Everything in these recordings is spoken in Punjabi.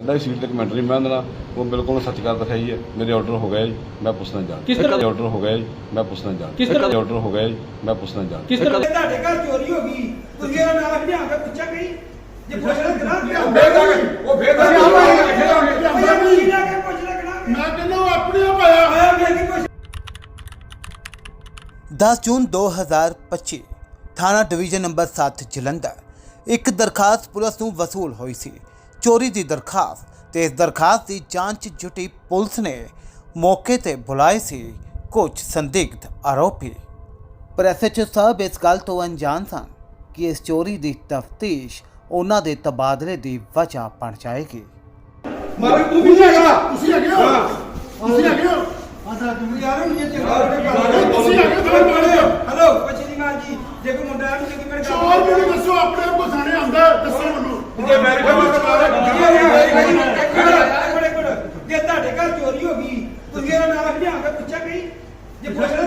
ਕਹਿੰਦਾ ਸੀ ਸੀਟ ਤੇ ਕਮੈਂਟਰੀ ਮੈਂ ਨਾਲ ਉਹ ਬਿਲਕੁਲ ਸੱਚ ਕਰ ਦਿਖਾਈ ਹੈ ਮੇਰੇ ਆਰਡਰ ਹੋ ਗਿਆ ਜੀ ਮੈਂ ਪੁੱਛਣਾ ਜਾ ਕਿਸ ਤਰ੍ਹਾਂ? ਆਰਡਰ ਹੋ ਗਿਆ ਜੀ ਮੈਂ ਪੁੱਛਣਾ ਜਾ ਕਿਸ ਤਰ੍ਹਾਂ? ਆਰਡਰ ਹੋ ਗਿਆ ਜੀ ਮੈਂ ਪੁੱਛਣਾ ਜਾ ਕਿਸ ਤਰ੍ਹਾਂ ਤੁਹਾਡੇ ਘਰ ਚੋਰੀ ਹੋ ਗਈ ਤੁਸੀਂ ਨਾਲ ਹਟਿਆ ਕੇ ਪੁੱਛਿਆ ਗਈ ਜੇ ਪੁੱਛਣਾ ਕਰਾ ਪਿਆ ਉਹ ਫੇਰ ਦਾਂਗੇ, ਉਹ ਫੇਰ ਦਾਂਗੇ, ਅਸੀਂ ਆਪਾਂ ਆਵਾਂਗੇ, ਫੇਰ ਦਾਂਗੇ। ਭਈਆ ਪੁੱਛੀ ਜਾ ਕੇ ਪੁੱਛ ਲੈ ਕਰਾ ਮੈਂ ਕਹਿੰਦਾ ਉਹ ਆਪਣੇ ਆਪ ਆਇਆ। ਆਇਆ ਮੈਂ ਕੀ ਪੁੱਛ 10 ਜੂਨ 2025 ਥਾਣਾ ਡਿਵੀਜ਼ਨ ਨੰਬਰ 7 ਜਲੰਧਰ ਇੱਕ ਦਰਖਾਸਤ ਪੁਲਿਸ ਨੂੰ ਵਸੂਲ ਹੋਈ ਸੀ। ਚੋਰੀ ਦੀ ਦਰਖਾਸਤ ਤੇ ਇਸ ਦਰਖਾਸਤ ਦੀ ਜਾਂਚ ਜੁਟੀ ਪੁਲਿਸ ਨੇ ਮੌਕੇ ਤੇ ਬੁਲਾਏ ਸੀ। ਕੁਝ ਸੰਦਿਗਧ ਆਰੋਪੀ ਪਰ ਐਸਐਚਓ ਸਾਹਿਬ ਇਸ ਗੱਲ ਤੋਂ ਅਣਜਾਣ ਸਨ ਕਿ ਇਸ ਚੋਰੀ ਦੀ ਤਫਤੀਸ਼ ਉਹਨਾਂ ਦੇ ਤਬਾਦਲੇ ਦੀ ਵਜ੍ਹਾ ਬਣ ਜਾਏਗੀ। ਮਾਰੇ ਤੂੰ ਵੀ ਹੈਗਾ? ਤੁਸੀਂ ਹੈਗੇ ਹੋ? ਤੁਸੀਂ ਹੈਗੇ ਹੋ? ਯਾਰ ਹੁਣ ਇਹ ਚੰਗਾ ਤੁਸੀਂ ਹੈਗੇ ਹੋ? ਮਾਰੇ ਹਲੋ। ਪੁੱਛੀ ਦੀ ਮਾਂ ਜੀ ਜੇ ਕੋਈ ਮੁੰਡਾ ਨੂੰ ਕਿ ਮੇਰੇ ਚੋਰ ਮੈਨੂੰ ਦੱਸੋ ਆਪਣੇ ਆਪ ਕੋ ਸਾਣੇ ਆਂਦਾ ਦੱਸੋ ਮੈਨੂੰ ਜੇ ਮੇਰੇ ਕੋਲ ਜੇ ਤੁਹਾਡੇ ਘਰ ਚੋਰੀ ਹੋ ਗਈ ਤੁਸੀਂ ਇਹਦਾ ਨਾਲ ਹਟਿਆ ਕੇ ਪੁੱਛਿਆ ਗਈ ਜੇ ਪੁੱਛਣਾ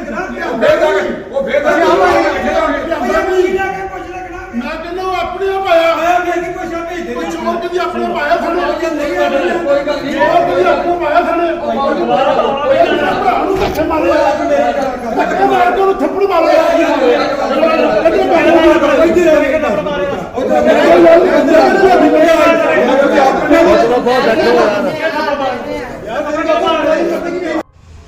ਫੇਰ ਦਾਂਗੇ, ਉਹ ਫੇਰ ਕੇ ਕਰਾ ਮੈਂ ਕਹਿੰਦਾ ਉਹ ਆਪਣੇ ਆਪ ਆਇਆ ਕੀ ਉਹ ਚੋਰ ਕਦੀ ਆਪਣੇ ਆਪ ਆਇਆ ਆਇਆ ਕੋਈ ਗੱਲ ਨਹੀਂ ਚੋਰ ਕਦੀ ਆਪਣੇ ਆਪ ਆਇਆ ਸਾਡੇ ਮੇਰੇ ਭਰਾ ਨੂੰ ਧੱਕੇ ਮਾਰੇ ਧੱਕੇ ਮਾਰ ਕੇ ਉਹਨੂੰ ਥੱਪੜ ਮਾਰੇ ਇੱਧਰ ਮਾਰੇ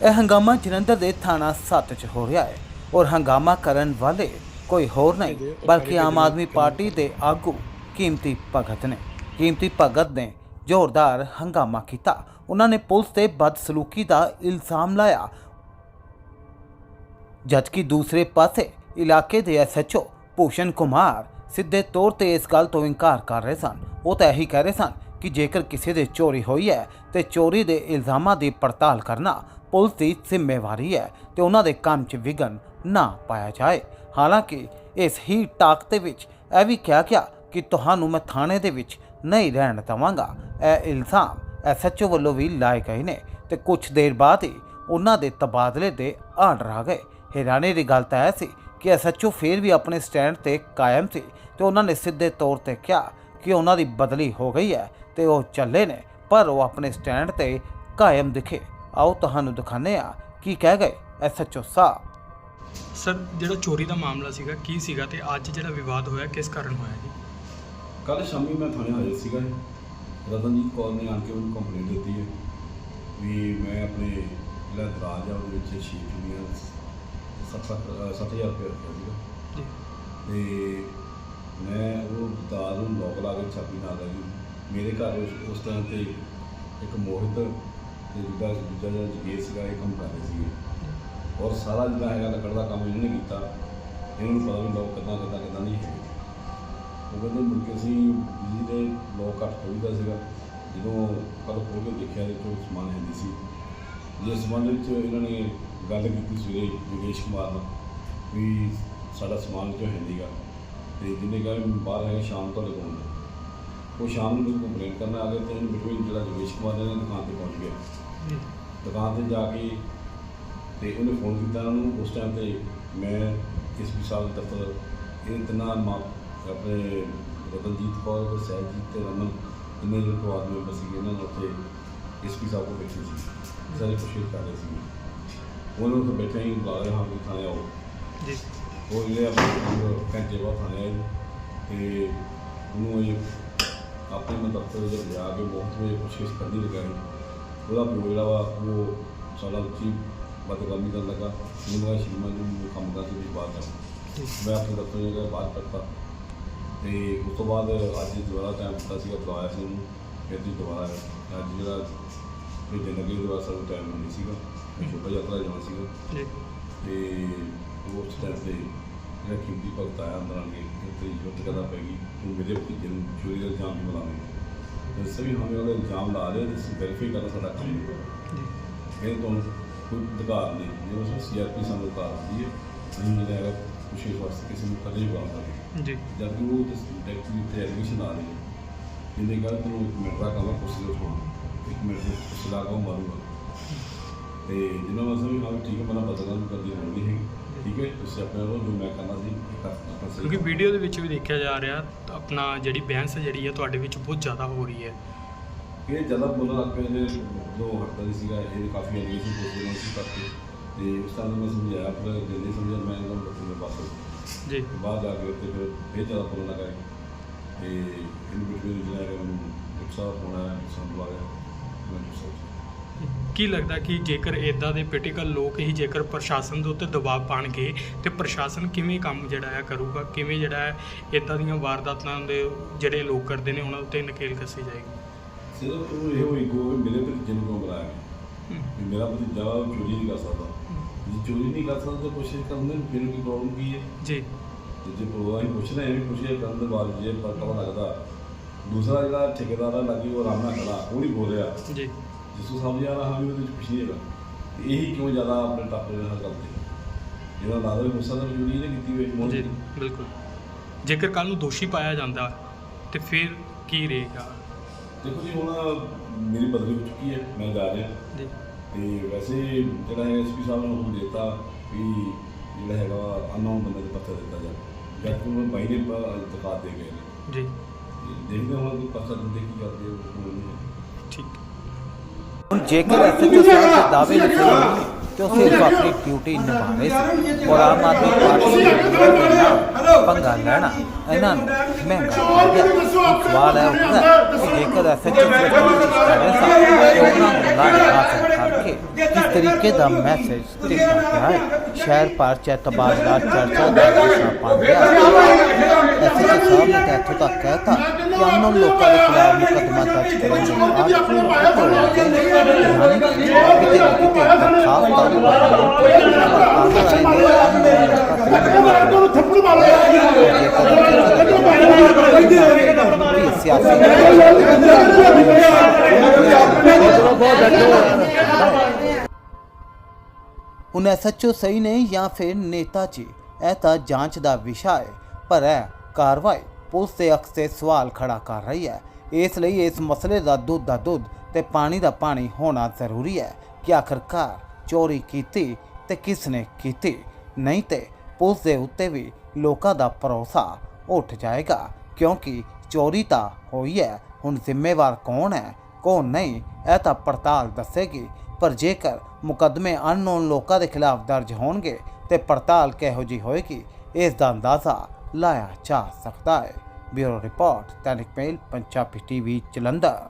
ਇਹ ਹੰਗਾਮਾ ਜਲੰਧਰ ਦੇ ਥਾਣਾ 7 ਚ ਹੋ ਰਿਹਾ ਹੈ ਔਰ ਹੰਗਾਮਾ ਕਰਨ ਵਾਲੇ ਕੋਈ ਹੋਰ ਨਹੀਂ, ਬਲਕਿ ਆਮ ਆਦਮੀ ਪਾਰਟੀ ਦੇ ਆਗੂ ਕੀਮਤੀ ਭਗਤ ਨੇ। ਕੀਮਤੀ ਭਗਤ ਨੇ ਜ਼ੋਰਦਾਰ ਹੰਗਾਮਾ ਕੀਤਾ। ਉਹਨਾਂ ਨੇ ਪੁਲਿਸ ਤੇ ਬਦਸਲੂਕੀ ਦਾ ਇਲਜ਼ਾਮ ਲਾਇਆ। ਜਦਕਿ ਦੂਸਰੇ ਪਾਸੇ ਇਲਾਕੇ ਦੇ ਐਸਐਚਓ ਭੂਸ਼ਣ ਕੁਮਾਰ ਸਿੱਧੇ ਤੌਰ ਤੇ ਇਸ ਗੱਲ ਤੋਂ ਇਨਕਾਰ ਕਰ ਰਹੇ ਸਨ। ਉਹ ਤਾਂ ਇਹੀ ਕਹਿ ਰਹੇ ਸਨ ਕਿ ਜੇਕਰ ਕਿਸੇ ਦੇ ਚੋਰੀ ਹੋਈ ਹੈ ਤੇ ਚੋਰੀ ਦੇ ਇਲਜ਼ਾਮਾਂ ਦੀ ਪੜਤਾਲ ਕਰਨਾ ਪੁਲਿਸ ਦੀ ਜ਼ਿੰਮੇਵਾਰੀ ਹੈ ਤੇ ਉਹਨਾਂ ਦੇ ਕੰਮ 'ਚ ਵਿਘਨ ਨਾ ਪਾਇਆ ਜਾਏ। ਹਾਲਾਂਕਿ ਇਸ ਹੀ ਟਾਕ ਦੇ ਵਿੱਚ ਇਹ ਵੀ ਕਿਹਾ ਗਿਆ ਕਿ ਤੁਹਾਨੂੰ ਮੈਂ ਥਾਣੇ ਦੇ ਵਿੱਚ ਨਹੀਂ ਰਹਿਣ ਦੇਵਾਂਗਾ। ਇਹ ਇਲਜ਼ਾਮ ਐਸਐਚਓ ਵੱਲੋਂ ਵੀ ਲਾਏ ਗਏ ਨੇ ਤੇ ਕੁਝ ਦੇਰ ਬਾਅਦ ਹੀ ਉਹਨਾਂ ਦੇ ਤਬਾਦਲੇ ਦੇ ਆਰਡਰ ਆ ਗਏ। ਹੈਰਾਨੀ ਦੀ ਗੱਲ ਤਾਂ ਇਹ ਸੀ ਕਿ ਐਸਐਚਓ ਫੇਰ ਵੀ ਆਪਣੇ ਸਟੈਂਡ ਤੇ ਕਾਇਮ ਸੀ ਤੇ ਉਹਨਾਂ ਨੇ ਸਿੱਧੇ ਤੌਰ ਤੇ ਕਿਹਾ ਕਿ ਉਹਨਾਂ ਦੀ ਬਦਲੀ ਹੋ ਗਈ ਹੈ ਤੇ ਉਹ ਚੱਲੇ ਨੇ ਪਰ ਉਹ ਆਪਣੇ ਸਟੈਂਡ ਤੇ ਕਾਇਮ ਦਿਖੇ। ਆਓ ਤੁਹਾਨੂੰ ਦਿਖਾਉਂਦੇ ਆ ਕੀ ਕਹਿ ਗਏ ਐਸਐਚਓ ਸਾਹਿਬ। ਸਰ ਜਿਹੜਾ ਚੋਰੀ ਦਾ ਮਾਮਲਾ ਸੀਗਾ ਕੀ ਸੀਗਾ ਤੇ ਅੱਜ ਜਿਹੜਾ ਵਿਵਾਦ ਹੋਇਆ ਕਿਸ ਕਾਰਨ ਹੋਇਆ ਜੀ? ਕੱਲ ਸ਼ਾਮੀ ਮੈਂ ਥਾਣੇ ਹਾਜ਼ਰ ਸੀਗਾ। ਰਤਨਜੀਤ ਕੌਰ ਨੇ ਆਣ ਕੇ ਮੈਨੂੰ ਕੰਪਲੇਂਟ ਦਿੱਤੀ ਹੈ ਵੀ ਮੈਂ ਆਪਣੇ ਜਿਹੜਾ ਦਰਾਜ ਆ ਉਹਦੇ ਵਿੱਚ ਸ਼ੀਟ ਦੀਆਂ 7000 ਰੁਪਏ ਰੱਖਿਆ ਸੀਗਾ। ਜੀ। ਤੇ ਮੈਂ ਉਹ ਦਾਲ ਨੂੰ ਲੋਕ ਲਾ ਕੇ ਛਾਪੀ ਨਾਲ ਲੱਗੀ ਮੇਰੇ ਘਰ ਉਸ- ਉਸ ਟਾਈਮ ਤੇ ਇੱਕ ਮੋਹਿਤ ਤੇ ਦੂਜਾ ਦੂਜਾ ਜਿਹੜਾ ਜਗੇਸ਼ ਸੀਗਾ ਇਹ ਕੰਮ ਕਰ ਰਹੇ ਸੀਗੇ। ਔਰ ਸਾਰਾ ਜਿਹੜਾ ਹੈਗਾ ਲੱਕੜ ਦਾ ਕੰਮ ਇਹਨੇ ਕੀਤਾ। ਇਹਨਾਂ ਨੂੰ ਪਤਾ ਵੀ ਲੋਕ ਕਿੱਦਾਂ ਕਿੱਦਾਂ ਕਿੱਦਾਂ ਨਹੀਂ ਹੈਗੇ। ਉਹ ਕਹਿੰਦੇ ਮੁੜ ਕੇ ਅਸੀਂ ਬਿਜਲੀ ਦੇ ਲੋਕ ਘੱਟ ਖੋਲ੍ਹਦਾ ਸੀਗਾ। ਜਦੋਂ ਕੱਲ ਖੋਲ੍ਹ ਕੇ ਦੇਖਿਆ ਤੇ ਕੋਈ ਸਮਾਨ ਹੈ ਨਹੀਂ ਸੀ। ਜਿਸ ਸੰਬੰਧ ਵਿੱਚ ਇਹਨਾਂ ਨੇ ਗੱਲ ਕੀਤੀ ਸਵੇਰੇ ਯੋਗੇਸ਼ ਕੁਮਾਰ ਨਾਲ ਵੀ ਸਾਡਾ ਸਮਾਨ ਜੋ ਹੈ ਨਹੀਂਗਾ ਤੇ ਜਿੰਨੇ ਕਿਹਾ ਵੀ ਬਾਹਰ ਹੈ ਸ਼ਾਮ ਤੋਂ ਲਗਾਉਣਾ ਉਹ ਸ਼ਾਮ ਨੂੰ ਕੰਪਲੇਂਟ ਕਰਨ ਆ ਗਏ ਤੇ ਇਹਨੂੰ ਬਿਟਵੀਨ ਜਿਹੜਾ ਯੋਗੇਸ਼ ਕੁਮਾਰ ਨੇ ਦੁਕਾਨ ਤੇ ਪਹੁੰਚ ਗਿਆ। ਦੁਕਾਨ ਤੇ ਜਾ ਕੇ ਤੇ ਉਹਨੇ ਫੋਨ ਕੀਤਾ ਉਹਨੂੰ। ਉਸ ਟਾਈਮ ਤੇ ਮੈਂ ਸਾਹਿਬ ਦੇ ਦਫ਼ਤਰ ਇਹ ਤਿੰਨਾਂ ਮਾਂ ਆਪਣੇ ਰਤਨਜੀਤ ਕੌਰ ਤੇ ਸਹਿਜੀਤ ਤੇ ਰਮਨ ਤਿੰਨੇ ਜਿਹੜੇ ਪਰਿਵਾਰ ਮੈਂਬਰ ਸੀਗੇ ਇਹਨਾਂ ਨੂੰ ਉੱਥੇ ਐਸਪੀ ਸਾਹਿਬ ਕੋਲ ਬੈਠੇ ਸੀ। ਸਾਰੇ ਕੋਸ਼ਿਸ਼ ਕਰ ਰਹੇ ਸੀ। ਉਹਨਾਂ ਨੂੰ ਬੈਠੇ ਹੀ ਬੁਲਾ ਰਹੇ ਹਾਂ ਵੀ ਥਾਣੇ ਆਓ। ਜੀ। ਉਹ ਜਿਹੜੇ ਆਪਣੇ ਘੰਟੇ ਬਾਅਦ ਥਾਣੇ ਆਏ ਤੇ ਉਹਨੂੰ ਇਹ ਆਪਣੇ ਮੈਂ ਦਫ਼ਤਰ ਦੇ ਲਿਆ ਕੇ ਬਹੁਤ ਵੇ ਕੋਸ਼ਿਸ਼ ਕਰਨੀ ਲਗਾਈ ਉਹਦਾ ਪਿਓ ਜਿਹੜਾ ਵਾ ਉਹ ਸਾਡਾ ਉੱਚੀ ਬਦਗਾਮੀ ਕਰਨ ਲੱਗਾ। ਮੈਨੂੰ ਆ ਸ਼ੀਮਾ ਜੀ ਨੂੰ ਕੰਮ ਕਰਦੇ ਦੀ ਬਾਤ ਜੀ। ਮੈਂ ਆਪਣੇ ਦਫ਼ਤਰ ਜਿਹੜਾ ਬਾਤ ਕਰਤਾ ਤੇ ਉਸ ਤੋਂ ਬਾਅਦ ਅੱਜ ਦੁਬਾਰਾ ਟਾਈਮ ਦਿੱਤਾ ਸੀਗਾ ਬੁਲਾਇਆ ਸੀ ਉਹਨੂੰ। ਫਿਰ ਜੀ ਦੁਬਾਰਾ। ਅੱਜ ਜਿਹੜਾ ਭੇਜਣ ਲੱਗੇ ਦੁਬਾਰਾ ਸਾਨੂੰ ਟਾਈਮ ਨਹੀਂ ਸੀਗਾ। ਮੈਂ ਛੋਟਾ ਯਾਤਰਾ ਜਾਣਾ ਸੀਗਾ ਜੀ ਤੇ ਉਸ ਟਾਈਮ ਤੇ ਜਿਹੜਾ ਕੀਮਤੀ ਭਗਤ ਆਇਆ ਅੰਦਰ ਆ ਕੇ ਤੇ ਯੁੱਧ ਕਰਨਾ ਪੈ ਗਈ ਤੂੰ ਮੇਰੇ ਭਤੀਜੇ ਨੂੰ ਚੋਰੀ ਦਾ ਇਲਜ਼ਾਮ ਵੀ ਲਾਵੇਂ ਵੈਸੇ ਵੀ ਹਮੇ ਉਹਦਾ ਇਲਜ਼ਾਮ ਲਾ ਰਹੇ ਤੇ ਅਸੀਂ ਵੈਰੀਫਾਈ ਕਰਨਾ ਸਾਡਾ ਕੰਮ ਹੈ ਜੀ ਇਹ ਤੋਂ ਕੋਈ ਅਧਿਕਾਰ ਨਹੀਂ ਜਿਵੇਂ ਸੀਆਰਪੀ ਸਾਨੂੰ ਅਧਿਕਾਰ ਦਿੰਦੀ ਹੈ ਅਸੀਂ ਜਿਹੜਾ ਹੈਗਾ ਵਿਸ਼ੇਸ਼ ਵਾਸਤੇ ਕਿਸੇ ਨੂੰ ਕਦੇ ਵੀ ਸਕਦੇ ਜੀ ਜਦ ਕਿ ਉਹ ਜਿਸ ਡਾਇਰੈਕਟਲੀ ਤੇ ਐਲੀਗੇਸ਼ਨ ਆ ਰਹੀ ਹੈ ਜਿੰਨੇ ਗੱਲ ਤੈਨੂੰ ਇੱਕ ਮਿੰਟ ਦਾ ਕੰਮ ਲਓ ਛੋੜ ਇੱਕ ਮਿੰਟ ਦੇ ਪੁੱਛ ਲਾ ਕੇ ਉਹ ਮਾਰੂਗਾ ਤੇ ਜਿੰਨਾ ਮਸਾ ਵੀ ਹਾਂ ਠੀਕ ਹੈ ਮਨਾ ਬਦਲਣਾ ਵੀ ਕਰਦੀ ਹੋਣੀ ਹੈ ਠੀਕ ਹੈ ਤੁਸੀਂ ਆਪਣੇ ਵੱਲੋਂ ਜੋ ਮੈਂ ਕਰਨਾ ਸੀ ਕਰ ਕਿਉਂਕਿ। ਵੀਡੀਓ ਦੇ ਵਿੱਚ ਵੀ ਦੇਖਿਆ ਜਾ ਰਿਹਾ ਆਪਣਾ ਜਿਹੜੀ ਬਹਿਸ ਜਿਹੜੀ ਹੈ ਤੁਹਾਡੇ ਵਿੱਚ ਬਹੁਤ ਜ਼ਿਆਦਾ ਹੋ ਰਹੀ ਹੈ। ਇਹ ਜ਼ਿਆਦਾ ਬੋਲਣ ਲੱਗ ਪਏ ਨੇ ਜੋ ਹਟਦਾ ਨਹੀਂ ਸੀਗਾ ਇਹ ਕਾਫੀ ਅਗਲੀ ਸੀ ਬੋਲਦੇ ਨਹੀਂ ਸੀ ਕਰਕੇ। ਤੇ ਉਸ ਤਰ੍ਹਾਂ ਮੈਂ ਸਮਝਾਇਆ ਪਰ ਜੇ ਨਹੀਂ ਸਮਝਿਆ ਮੈਂ ਇਹਨਾਂ ਨੂੰ ਪਾਸ ਜੀ। ਬਾਹਰ ਜਾ ਕੇ ਉੱਤੇ ਫਿਰ ਇਹ ਜ਼ਿਆਦਾ ਬੋਲਣ ਲੱਗਾ ਤੇ ਇਹਨੂੰ ਬਿਟਵੀਨ ਜਿਹੜਾ ਹੈ ਉਹਨੂੰ ਗੁੱਸਾ ਹੋਣਾ ਸੰਭਵ ਆ ਗਿਆ ਮੈਂ ਹੋ ਗਿਆ। ਕੀ ਲੱਗਦਾ ਕਿ ਜੇਕਰ ਇਦਾਂ ਦੇ ਪੋਲੀਟੀਕਲ ਲੋਕ ਹੀ ਜੇਕਰ ਪ੍ਰਸ਼ਾਸਨ ਦੇ ਉੱਤੇ ਦਬਾਅ ਪਾਣਗੇ ਤੇ ਪ੍ਰਸ਼ਾਸਨ ਕਿਵੇਂ ਕੰਮ ਜਿਹੜਾ ਹੈ ਕਰੂਗਾ ਕਿਵੇਂ ਜਿਹੜਾ ਹੈ ਇਦਾਂ ਦੀਆਂ ਵਾਰਦਾਤਾਂ ਦੇ ਜਿਹੜੇ ਲੋਕ ਕਰਦੇ ਨੇ ਉਹਨਾਂ ਉੱਤੇ ਨਕੇਲ ਕੱਸੀ ਜਾਏਗੀ? ਸਿਰਫ ਉਹ ਇਹ ਹੋਈ ਕੋ ਮੇਰੇ ਭਤੀਜੇ ਨੂੰ ਕਿਉਂ ਬੁਲਾਇਆ। ਹਮ, ਵੀ ਮੇਰਾ ਭਤੀਜਾ ਵਾ, ਚੋਰੀ ਨਹੀਂ ਕਰ ਸਕਦਾ। ਜੇ ਚੋਰੀ ਨਹੀਂ ਕਰ ਸਕਦਾ ਤਾਂ ਕੋਸ਼ਿਸ਼ ਕਰਨ ਦੇ ਫਿਰ ਕੀ ਪ੍ਰੋਬਲਮ ਕੀ ਹੈ? ਜੀ। ਤੇ ਜੇ ਪ੍ਰੋਬਲਮ ਹਾਂ ਵੀ ਪੁੱਛਿਆ ਕਰਨ ਦੇ ਬਾਅਦ ਜੇ ਪਰ ਪਤਾ ਲੱਗਦਾ। ਦੂਸਰਾ ਜਿਹੜਾ ਠੇਕੇਦਾਰ ਆ ਲੱਗੀ ਉਹ ਆਰਾਮ ਨਾਲ ਖੜਾ ਉਹ ਨਹੀਂ ਬੋਲ ਰਿਹਾ। ਜੀ। ਜਿਸ ਨੂੰ ਸਮਝ ਆ ਰਿਹਾ ਹਾਂ ਵੀ ਉਹਦੇ ਵਿੱਚ ਨਹੀਂ ਹੈਗਾ। ਤੇ ਇਹੀ ਕਿਉਂ ਜ਼ਿਆਦਾ ਆਪਣੇ ਟੱਪ ਦੇ ਨਾਲ ਕਰਦੇ ਇਹਦਾ ਲਾ ਦੋ ਗੁੱਸਾ ਤਾਂ ਚੋਰੀ ਇਹਨੇ ਕੀਤੀ ਹੋਈ ਮੋਹਨ ਜੀ ਦੀ। ਬਿਲਕੁਲ। ਜੇਕਰ ਕੱਲ ਨੂੰ ਦੋਸ਼ੀ ਪਾਇਆ ਜਾਂਦਾ ਤੇ ਫਿਰ ਕੀ ਰਹੇਗਾ? ਦੇਖੋ ਜੀ ਹੁਣ ਮੇਰੀ ਬਦਲੀ ਹੋ ਚੁੱਕੀ ਹੈ ਮੈਂ ਜਾ ਰਿਹਾ। ਜੀ। ਤੇ ਵੈਸੇ ਜਿਹੜਾ ਹੈ ਐਸਪੀ ਸਾਹਿਬ ਨੂੰ ਹੁਕਮ ਦਿੱਤਾ ਵੀ ਜਿਹੜਾ ਹੈਗਾ ਅਨਨੋਨ ਬੰਦੇ ਦੇ ਪੱਤਰ ਦਿੱਤਾ ਜਾਵੇ। ਜਦ ਕਿ ਉਹ ਬਾਈ ਨੇ ਦਿਖਾ ਦੇ ਗਏ ਨੇ। ਜੀ। ਦੇਖਦੇ ਹਾਂ ਕਿ ਪੱਤਰ ਦਿੰਦੇ ਕੀ ਕਰਦੇ ਉਹ ਕੋਲ ਨਹੀਂ ਠੀਕ ਹੁਣ ਜੇਕਰ ਐਸਐਚਓ ਸਾਹਿਬ ਦੇ ਦਾਅਵੇ ਲਿਖੇ ਹੋਣ ਤੇ ਉਹ ਸਿਰਫ ਆਪਣੀ ਡਿਊਟੀ ਨਿਭਾ ਰਹੇ ਸੀ ਔਰ ਆਮ ਆਦਮੀ ਪਾਰਟੀ ਦੇ ਪੰਗਾ ਲੈਣਾ ਇਹਨਾਂ ਨੂੰ ਮਹਿੰਗਾ ਗਿਆ ਸਵਾਲ ਹੈ ਉੱਠਦਾ ਕਿ ਜੇਕਰ ਐਸਐਚਓ ਸਾਹਿਬ ਰਹੇ ਸਨ ਤੇ ਉਹਨਾਂ ਨੂੰ ਲਾਇਕ ਹਾਸਲ ਕਰਕੇ ਕਿਸ ਤਰੀਕੇ ਦਾ ਮੈਸੇਜ ਦਿੱਤਾ ਗਿਆ ਹੈ ਸ਼ਹਿਰ ਪਰ ਚ ਤਬਾਦਲਾ ਚਰਚਾ ਦਾ ਵਿਸ਼ਾ ਬਣ ਗਿਆ ਐਸਐਚਓ ਸਾਹਿਬ ਨੇ ਇੱਥੋਂ ਤੱਕ ਕਹਿਤਾ ਕਿ ਅਨਨੋਨ ਲੋਕਾਂ ਦੇ ਖਿਲਾਫ ਮੁਕੱਦਮਾ ਦਰਜ ਕਰਨ ਦੀ ਕਿ ਕਿਤੇ ਨਾ ਕਿਤੇ ਥੱਪੜ ਮਾਰੋ ਹੁਣ ਐਸਐਚਓ ਸਹੀ ਨੇ ਜਾਂ ਫਿਰ ਨੇਤਾ ਜੀ ਇਹ ਤਾਂ ਜਾਂਚ ਦਾ ਵਿਸ਼ਾ ਹੈ ਪਰ ਇਹ ਕਾਰਵਾਈ ਪੁਲਿਸ ਦੇ ਅਕਸ ਸਵਾਲ ਖੜਾ ਕਰ ਰਹੀ ਹੈ। ਇਸ ਲਈ ਇਸ ਮਸਲੇ ਦਾ ਦੁੱਧ ਦਾ ਦੁੱਧ ਤੇ ਪਾਣੀ ਦਾ ਪਾਣੀ ਹੋਣਾ ਜ਼ਰੂਰੀ ਹੈ ਕਿ ਆਖਰਕਾਰ ਚੋਰੀ ਕੀਤੀ ਤੇ ਕਿਸ ਨੇ ਕੀਤੀ। ਨਹੀਂ ਤੇ ਪੁਲਿਸ ਦੇ ਉੱਤੇ ਵੀ ਲੋਕਾਂ ਦਾ ਭਰੋਸਾ ਉੱਠ ਜਾਏਗਾ, ਕਿਉਂਕਿ ਚੋਰੀ ਤਾਂ ਹੋਈ ਹੈ, ਹੁਣ ਜ਼ਿੰਮੇਵਾਰ ਕੌਣ ਹੈ, ਕੌਣ ਨਹੀਂ, ਇਹ ਤਾਂ ਪੜਤਾਲ ਦੱਸੇਗੀ। ਪਰ ਜੇਕਰ ਮੁਕੱਦਮੇ ਅਨਨੋਨ ਲੋਕਾਂ ਦੇ ਖਿਲਾਫ ਦਰਜ ਹੋਣਗੇ ਤੇ ਪੜਤਾਲ ਕਿਹੋ ਜੀ ਹੋਏਗੀ, ਇਸ ਦਾ ਅੰਦਾਜ਼ਾ ਲਾਇਆ ਜਾ ਸਕਦਾ ਹੈ। ਬਿਊਰੋ ਰਿਪੋਰਟ ਤਨਿਕ ਮੇਲ ਪੰਜਾਬੀ ਟੀਵੀ ਜਲੰਧਰ।